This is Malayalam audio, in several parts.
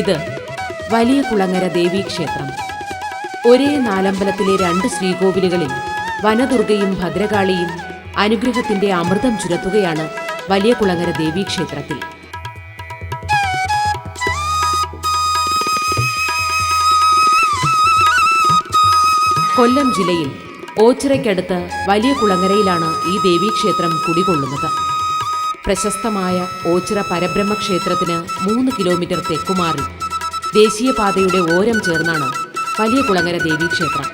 ഇത് വലിയ കുളങ്ങര ദേവീക്ഷേത്രം ഒരേ നാലമ്പലത്തിലെ രണ്ട് ശ്രീകോവിലുകളിൽ വനദുർഗയും ഭദ്രകാളിയും അനുഗ്രഹത്തിന്റെ അമൃതം ചുരത്തുകയാണ് വലിയ കുളങ്ങര ദേവീക്ഷേത്രത്തിൽ കൊല്ലം ജില്ലയിൽ ഓച്ചിറയ്ക്കടുത്ത് വലിയ കുളങ്ങരയിലാണ് ഈ ദേവീക്ഷേത്രം കുടികൊള്ളുന്നത്. പ്രശസ്തമായ ഓച്ചിറ പരബ്രഹ്മ ക്ഷേത്രത്തിന് മൂന്ന് കിലോമീറ്റർ തെക്കുമാറി ദേശീയപാതയുടെ ഓരം ചേർന്നാണ് വലിയ കുളങ്ങര ദേവീക്ഷേത്രം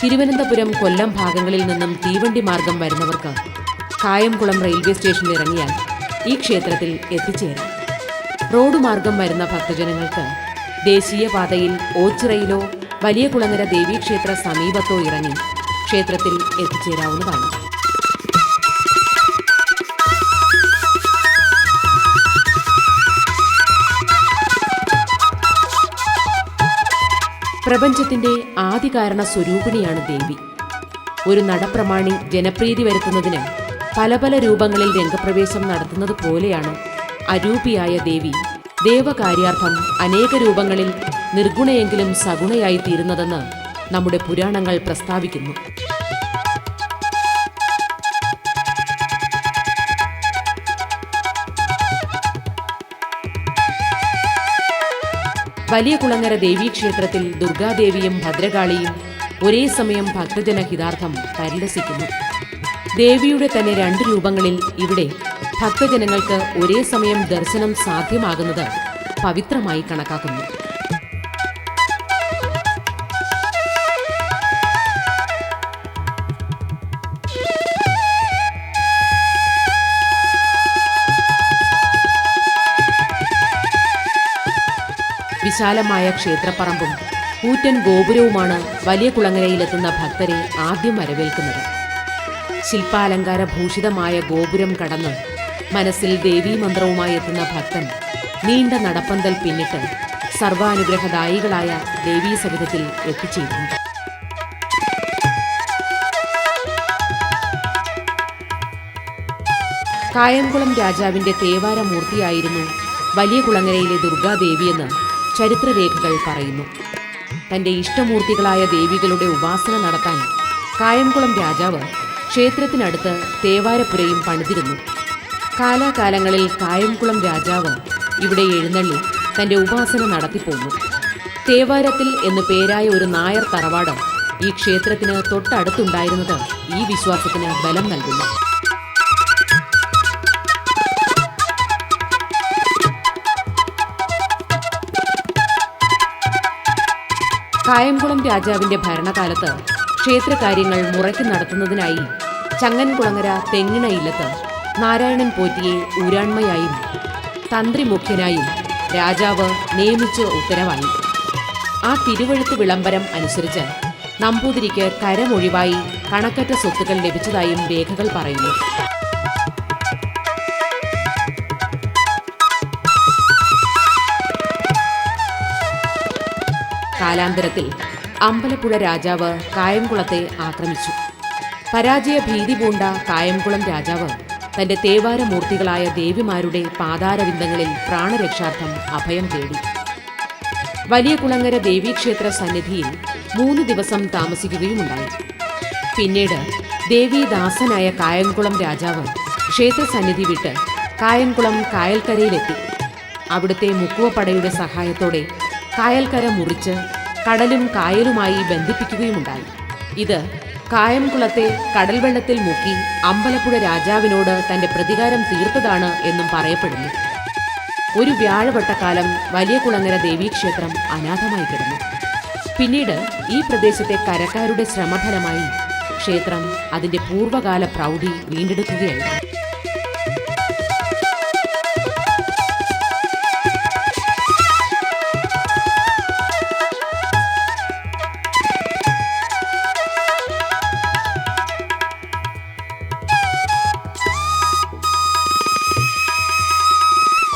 തിരുവനന്തപുരം കൊല്ലം ഭാഗങ്ങളിൽ നിന്നും തീവണ്ടി മാർഗം വരുന്നവർക്ക് കായംകുളം റെയിൽവേ സ്റ്റേഷനിൽ ഇറങ്ങിയാൽ ഈ ക്ഷേത്രത്തിൽ എത്തിച്ചേരാം. റോഡ് മാർഗം വരുന്ന ഭക്തജനങ്ങൾക്ക് ദേശീയപാതയിൽ ഓച്ചിറയിലോ വലിയ കുളങ്ങര ദേവീക്ഷേത്ര സമീപത്തോ ഇറങ്ങി ക്ഷേത്രത്തിൽ എത്തിച്ചേരാവുന്നതാണ്. പ്രപഞ്ചത്തിന്റെ ആദികാരണ സ്വരൂപിണിയാണ് ദേവി. ഒരു നടപ്രമാണി ജനപ്രീതി വരുത്തുന്നതിന് പല പല രൂപങ്ങളിൽ രംഗപ്രവേശം നടത്തുന്നത് പോലെയാണ് അരൂപിയായ ദേവി ദേവകാര്യാർത്ഥം അനേക രൂപങ്ങളിൽ നിർഗുണയെങ്കിലും സഗുണയായി തീരുന്നതെന്ന് നമ്മുടെ പുരാണങ്ങൾ പ്രസ്താവിക്കുന്നു. വലിയ കുളങ്ങര ദേവീക്ഷേത്രത്തിൽ ദുർഗാദേവിയും ഭദ്രകാളിയും ഒരേ സമയം ഭക്തജന ഹിതാർത്ഥം പരിലസിക്കുന്നു ദേവിയുടെ തന്നെ രണ്ട് രൂപങ്ങളിൽ ഇവിടെ ഭക്തജനങ്ങൾക്ക് ഒരേ സമയം ദർശനം സാധ്യമാകുന്നത് പവിത്രമായി കണക്കാക്കുന്നു. വിശാലമായ ക്ഷേത്രപ്പറമ്പും കൂറ്റൻ ഗോപുരവുമാണ് വലിയ കുളങ്ങരയിലെത്തുന്ന ഭക്തരെ ആദ്യം വരവേൽക്കുന്നത്. ശില്പാലങ്കാര ഭൂഷിതമായ ഗോപുരം കടന്ന് മനസ്സിൽ ദേവീമന്ത്രവുമായി എത്തുന്ന ഭക്തൻ നീണ്ട നടപ്പന്തൽ പിന്നിട്ട് സർവാനുഗ്രഹദായികളായ ദേവീസവിധത്തിൽ എത്തിച്ചേരുന്നു. കായംകുളം രാജാവിന്റെ തേവാരമൂർത്തിയായിരുന്നു വലിയ കുളങ്ങരയിലെ ദുർഗാദേവിയെന്ന് ചരിത്രരേഖകൾ പറയുന്നു. തന്റെ ഇഷ്ടമൂർത്തികളായ ദേവികളുടെ ഉപാസന നടത്താൻ കായംകുളം രാജാവ് ക്ഷേത്രത്തിനടുത്ത് തേവാരപ്പുരയും പണിതിരുന്നു. കാലാകാലങ്ങളിൽ കായംകുളം രാജാവ് ഇവിടെ എഴുന്നള്ളി തന്റെ ഉപാസന നടത്തിപ്പോന്നു തേവാരത്തിൽ എന്ന് പേരായ ഒരു നായർ തറവാട് ഈ ക്ഷേത്രത്തിന് തൊട്ടടുത്തുണ്ടായിരുന്നത് ഈ വിശ്വാസത്തിന് ബലം നൽകുന്നു. കായംകുളം രാജാവിന്റെ ഭരണകാലത്ത് ക്ഷേത്രകാര്യങ്ങൾ മുറയ്ക്ക് നടത്തുന്നതിനായി ചങ്ങൻകുളങ്ങര തെങ്ങിണ ഇല്ലത്ത് നാരായണൻ പോറ്റിയെ ഊരാൺമയായും തന്ത്രി മുഖ്യനായും രാജാവ് നിയമിച്ച് ഉത്തരവായി. ആ തിരുവഴുത്ത് വിളംബരം അനുസരിച്ച് നമ്പൂതിരിക്ക് കരമൊഴിവായി കണക്കറ്റ സ്വത്തുക്കൾ ലഭിച്ചതായും രേഖകൾ പറയുന്നു. കാലാന്തരത്തിൽ അമ്പലപ്പുഴ രാജാവ് കായംകുളത്തെ ആക്രമിച്ചു. പരാജയ ഭീതി പൂണ്ട കായംകുളം രാജാവ്. തന്റെ തേവാരമൂർത്തികളായ ദേവിമാരുടെ പാതാരവിന്ദങ്ങളിൽ പ്രാണരക്ഷാർത്ഥം അഭയം തേടി. വലിയ കുളങ്ങര ദേവീക്ഷേത്ര സന്നിധിയിൽ മൂന്ന് ദിവസം താമസിക്കുകയുമുണ്ടായി. പിന്നീട് ദേവീദാസനായ കായംകുളം രാജാവ് ക്ഷേത്ര സന്നിധി വിട്ട് കായംകുളം കായൽക്കരയിലെത്തി. അവിടുത്തെ മുക്കുവപ്പടയുടെ സഹായത്തോടെ കായൽക്കര മുറിച്ച് കടലും കായലുമായി ബന്ധിപ്പിക്കുകയുമുണ്ടായി. ഇത് കായംകുളത്തെ കടൽവെള്ളത്തിൽ മുക്കി അമ്പലപ്പുഴ രാജാവിനോട് തന്റെ പ്രതികാരം തീർത്തതാണ് എന്നും പറയപ്പെടുന്നു. ഒരു വ്യാഴവട്ടക്കാലം വലിയ കുളങ്ങര ദേവീക്ഷേത്രം അനാഥമായി കിടന്നു. പിന്നീട് ഈ പ്രദേശത്തെ കരക്കാരുടെ ശ്രമഫലമായി ക്ഷേത്രം അതിന്റെ പൂർവകാല പ്രൗഢി വീണ്ടെടുക്കുകയായിരുന്നു.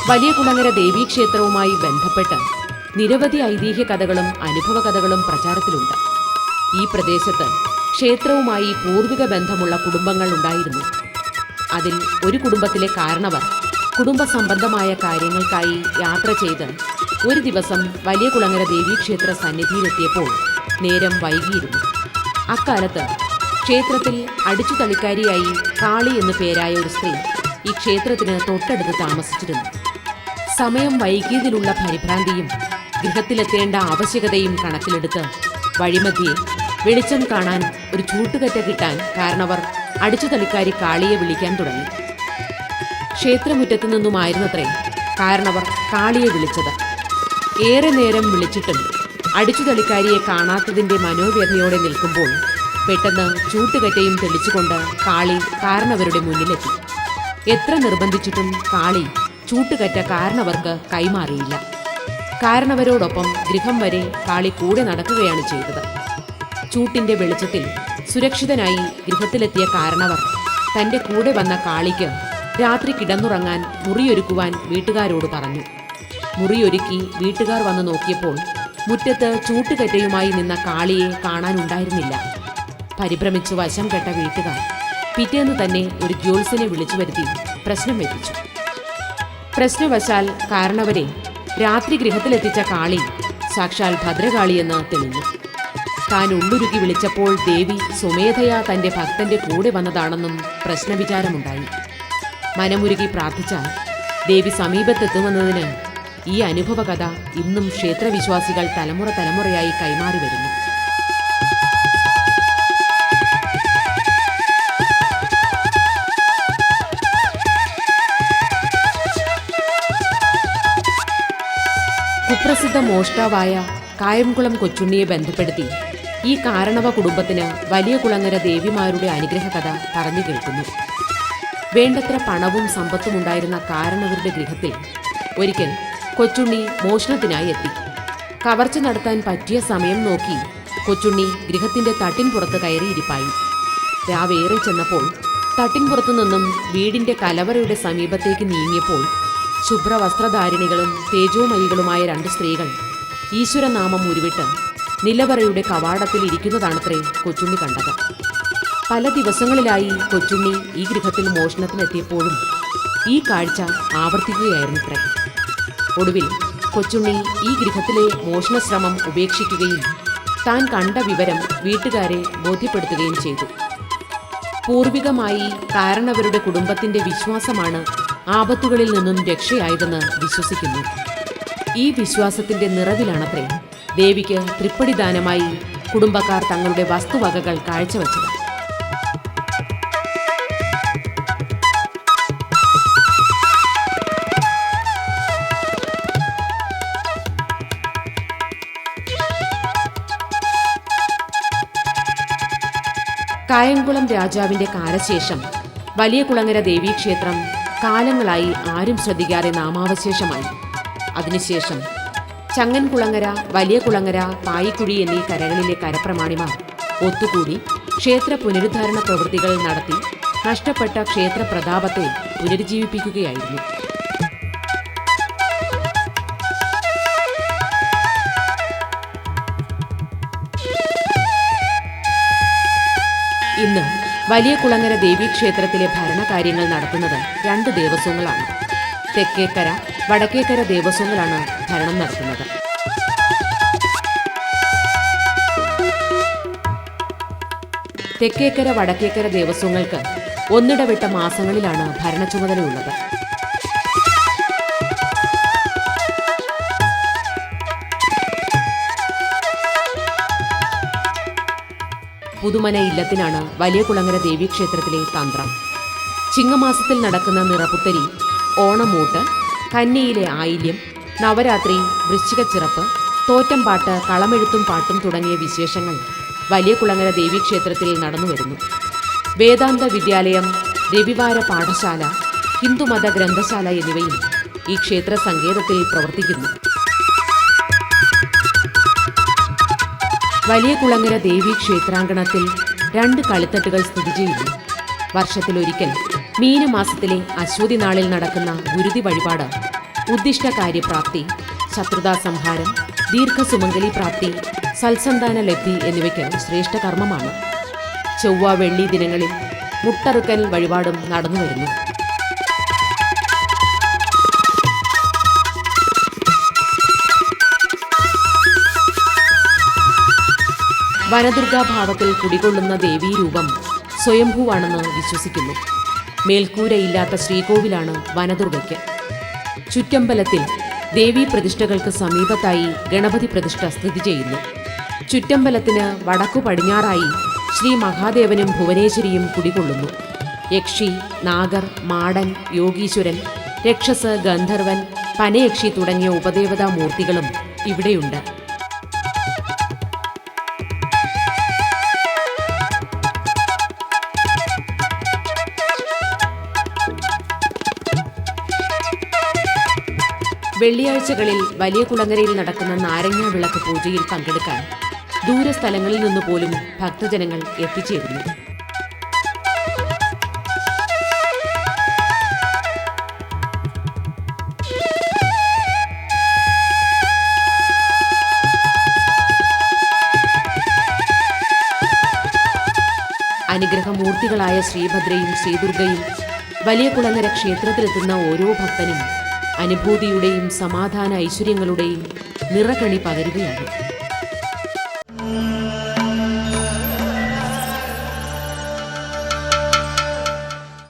വലിയ കുളങ്ങര ദേവീക്ഷേത്രവുമായി ബന്ധപ്പെട്ട് നിരവധി ഐതിഹ്യ കഥകളും അനുഭവ കഥകളും പ്രചാരത്തിലുണ്ട്. ഈ പ്രദേശത്ത് ക്ഷേത്രവുമായി പൂർവിക ബന്ധമുള്ള കുടുംബങ്ങൾ ഉണ്ടായിരുന്നു. അതിൽ ഒരു കുടുംബത്തിലെ കാരണവർ കുടുംബ സംബന്ധമായ കാര്യങ്ങൾക്കായി യാത്ര ചെയ്ത് ഒരു ദിവസം വലിയ കുളങ്ങര ദേവീക്ഷേത്ര സന്നിധിയിലെത്തിയപ്പോൾ നേരം വൈകിയിരുന്നു. അക്കാലത്ത് ക്ഷേത്രത്തിൽ അടിച്ചു തളിക്കാരിയായി കാളി എന്നു പേരായ ഒരു സ്ത്രീ ഈ ക്ഷേത്രത്തിന് തൊട്ടടുത്ത് താമസിച്ചിരുന്നു. സമയം വൈകിയതിലുള്ള പരിഭ്രാന്തിയും ഗൃഹത്തിലെത്തേണ്ട ആവശ്യകതയും കണക്കിലെടുത്ത് വഴിമധ്യേ വെളിച്ചം കാണാൻ ഒരു ചൂട്ടുകറ്റ കിട്ടാൻ കാരണവർ അടിച്ചുതളിക്കാരി കാളിയെ വിളിക്കാൻ തുടങ്ങി. ക്ഷേത്രമുറ്റത്തു നിന്നുമായിരുന്നത്രേ കാരണവർ കാളിയെ വിളിച്ചത്. ഏറെ നേരം വിളിച്ചിട്ടും അടിച്ചുതളിക്കാരിയെ കാണാത്തതിന്റെ മനോവ്യഥയോടെ നിൽക്കുമ്പോൾ പെട്ടെന്ന് ചൂട്ടുകറ്റയും തെളിച്ചുകൊണ്ട് കാളി കാരണവരുടെ മുന്നിലെത്തി. എത്ര നിർബന്ധിച്ചിട്ടും കാളി ചൂട്ടുകറ്റ കാരണവർക്ക് കൈമാറിയില്ല. കാരണവരോടൊപ്പം ഗൃഹം വരെ കാളി കൂടെ നടക്കുകയാണ് ചെയ്തത്. ചൂട്ടിന്റെ വെളിച്ചത്തിൽ സുരക്ഷിതനായി ഗൃഹത്തിലെത്തിയ കാരണവർ തന്റെ കൂടെ വന്ന കാളിക്ക് രാത്രി കിടന്നുറങ്ങാൻ മുറിയൊരുക്കുവാൻ വീട്ടുകാരോട് പറഞ്ഞു. മുറിയൊരുക്കി വീട്ടുകാർ വന്നു നോക്കിയപ്പോൾ മുറ്റത്ത് ചൂട്ടുകറ്റയുമായി നിന്ന കാളിയെ കാണാനുണ്ടായിരുന്നില്ല. പരിഭ്രമിച്ചു വശം കെട്ട വീട്ടുകാർ പിറ്റേന്ന് തന്നെ ഒരു ജ്യോത്സ്യനെ വിളിച്ചു വരുത്തി പ്രശ്നം എത്തിച്ചു പ്രശ്നവശാൽ കാരണവരെ രാത്രി ഗൃഹത്തിലെത്തിച്ച കാളി സാക്ഷാൽ ഭദ്രകാളിയെന്ന് തെളിഞ്ഞു. താൻ ഉള്ളുരുക്കി വിളിച്ചപ്പോൾ ദേവി സ്വമേധയാ തന്റെ ഭക്തന്റെ കൂടെ വന്നതാണെന്നും പ്രശ്നവിചാരമുണ്ടായി. മനമുരുകി പ്രാർത്ഥിച്ചാൽ ദേവി സമീപത്തെത്തുമെന്നതിന് ഈ അനുഭവകഥ ഇന്നും ക്ഷേത്രവിശ്വാസികൾ തലമുറ തലമുറയായി കൈമാറി വരുന്നു. കുപ്രസിദ്ധ മോഷ്ടാവായ കായംകുളം കൊച്ചുണ്ണിയെ ബന്ധപ്പെടുത്തി ഈ കാരണവ കുടുംബത്തിന് വലിയ കുളങ്ങര ദേവിമാരുടെ അനുഗ്രഹ കഥ പറഞ്ഞു കേൾക്കുന്നു. വേണ്ടത്ര പണവും സമ്പത്തും ഉണ്ടായിരുന്ന കാരണവരുടെ ഗൃഹത്തിൽ ഒരിക്കൽ കൊച്ചുണ്ണി മോഷണത്തിനായി എത്തി. കവർച്ച നടത്താൻ പറ്റിയ സമയം നോക്കി കൊച്ചുണ്ണി ഗൃഹത്തിന്റെ തട്ടിൻ പുറത്ത് കയറിയിരിപ്പായി. രാവേറെ ചെന്നപ്പോൾ തട്ടിൻ പുറത്തു നിന്നും വീടിന്റെ കലവറയുടെ സമീപത്തേക്ക് നീങ്ങിയപ്പോൾ ശുഭ്രവസ്ത്രധാരിണികളും തേജോമയികളുമായ രണ്ട് സ്ത്രീകൾ ഈശ്വരനാമം ഉരുവിട്ട് നിലവറയുടെ കവാടത്തിൽ ഇരിക്കുന്നതാണത്രേ കൊച്ചുണ്ണി കണ്ടത്. പല ദിവസങ്ങളിലായി കൊച്ചുണ്ണി ഈ ഗൃഹത്തിൽ മോഷണത്തിനെത്തിയപ്പോഴും ഈ കാഴ്ച ആവർത്തിക്കുകയായിരുന്നു ഇത്ര ഒടുവിൽ കൊച്ചുണ്ണി ഈ ഗൃഹത്തിലെ മോഷണശ്രമം ഉപേക്ഷിക്കുകയും താൻ കണ്ട വിവരം വീട്ടുകാരെ ബോധ്യപ്പെടുത്തുകയും ചെയ്തു. പൂർവികമായി കാരണവരുടെ കുടുംബത്തിന്റെ വിശ്വാസമാണ് ആപത്തുകളിൽ നിന്നും രക്ഷയായതെന്ന് വിശ്വസിക്കുന്നു. ഈ വിശ്വാസത്തിന്റെ നിറവിലാണത്രേ ദേവിക്ക് തൃപ്പടിദാനമായി കുടുംബക്കാർ തങ്ങളുടെ വസ്തുവകകൾ കാഴ്ചവെച്ചത്. കായംകുളം രാജാവിന്റെ കാലശേഷം വലിയ കുളങ്ങര ദേവീക്ഷേത്രം കാലങ്ങളായി ആരും ശ്രദ്ധിക്കാതെ നാമാവശേഷമായി. അതിനുശേഷം ചങ്ങൻകുളങ്ങര വലിയ കുളങ്ങര പായിക്കുഴി എന്നീ കരകളിലെ കരപ്രമാണിമാർ ഒത്തുകൂടി ക്ഷേത്ര പുനരുദ്ധാരണ പ്രവൃത്തികൾ നടത്തി നഷ്ടപ്പെട്ട ക്ഷേത്ര പ്രതാപത്തെ പുനരുജ്ജീവിപ്പിക്കുകയായിരുന്നു. ഇന്ന് വലിയ കുളങ്ങര ദേവീക്ഷേത്രത്തിലെ ഭരണകാര്യങ്ങൾ നടത്തുന്നത് രണ്ട് ദേവസ്വങ്ങളാണ്. തെക്കേക്കര വടക്കേക്കര ദേവസ്വങ്ങളാണ് ഭരണം നടത്തുന്നത്. തെക്കേക്കര വടക്കേക്കര ദേവസ്വങ്ങൾക്ക് ഒന്നിടവിട്ട മാസങ്ങളിലാണ് ഭരണ ചുമതലയുള്ളത് പുതുമന ഇല്ലത്തിനാണ് വലിയ കുളങ്ങര ദേവീക്ഷേത്രത്തിലെ തന്ത്രം. ചിങ്ങമാസത്തിൽ നടക്കുന്ന നിറപുത്തരി ഓണമൂട്ട് കന്നിയിലെ ആയില്യം നവരാത്രി വൃശ്ചികച്ചിറപ്പ് തോറ്റംപാട്ട് കളമെഴുത്തും പാട്ടും തുടങ്ങിയ വിശേഷങ്ങൾ വലിയ കുളങ്ങര ദേവീക്ഷേത്രത്തിൽ നടന്നുവരുന്നു. വേദാന്ത വിദ്യാലയം രവിവാര പാഠശാല ഹിന്ദുമത ഗ്രന്ഥശാല എന്നിവയും ഈ ക്ഷേത്ര സങ്കേതത്തിൽ പ്രവർത്തിക്കുന്നു. വലിയ കുളങ്ങര ദേവി ക്ഷേത്രാങ്കണത്തിൽ രണ്ട് കളിത്തട്ടുകൾ സ്ഥിതി ചെയ്യുന്നു. വർഷത്തിലൊരിക്കൽ മീനമാസത്തിലെ അശ്വതി നാളിൽ നടക്കുന്ന ഗുരുതി വഴിപാട് ഉദ്ദിഷ്ട കാര്യപ്രാപ്തി ശത്രുതാ സംഹാരം ദീർഘസുമംഗലി പ്രാപ്തി സൽസന്താന ലബ്ധി എന്നിവയ്ക്ക് ശ്രേഷ്ഠ കർമ്മമാണ്. ചൊവ്വ വെള്ളി ദിനങ്ങളിൽ മുട്ടറുക്കൽ വഴിപാടും നടന്നുവരുന്നു. വനദുർഗാഭാവത്തിൽ കുടികൊള്ളുന്ന ദേവീരൂപം സ്വയംഭൂവാണെന്ന് വിശ്വസിക്കുന്നു. മേൽക്കൂരയില്ലാത്ത ശ്രീകോവിലാണ് വനദുർഗയ്ക്ക്. ചുറ്റമ്പലത്തിൽ ദേവീ പ്രതിഷ്ഠകൾക്ക് സമീപത്തായി ഗണപതി പ്രതിഷ്ഠ സ്ഥിതി ചെയ്യുന്നു. ചുറ്റമ്പലത്തിന് വടക്കു പടിഞ്ഞാറായി ശ്രീ മഹാദേവനും ഭുവനേശ്വരിയും കുടികൊള്ളുന്നു. യക്ഷി നാഗർ മാടൻ യോഗീശ്വരൻ രക്ഷസ് ഗന്ധർവൻ പനയക്ഷി തുടങ്ങിയ ഉപദേവതാ മൂർത്തികളും ഇവിടെയുണ്ട്. വെള്ളിയാഴ്ചകളിൽ വലിയ കുളങ്ങരയിൽ നടക്കുന്ന നാരങ്ങ വിളക്ക് പൂജയിൽ പങ്കെടുക്കാൻ ദൂരസ്ഥലങ്ങളിൽ നിന്ന് പോലും ഭക്തജനങ്ങൾ എത്തിച്ചേരുന്നു. അനുഗ്രഹമൂർത്തികളായ ശ്രീഭദ്രയും ശ്രീദുർഗയും വലിയ കുളങ്ങര ക്ഷേത്രത്തിലെത്തുന്ന ഓരോ ഭക്തനും അനുഭൂതിയുടെയും സമാധാന ഐശ്വര്യങ്ങളുടെയും നിറകണി പകരുകയാണ്.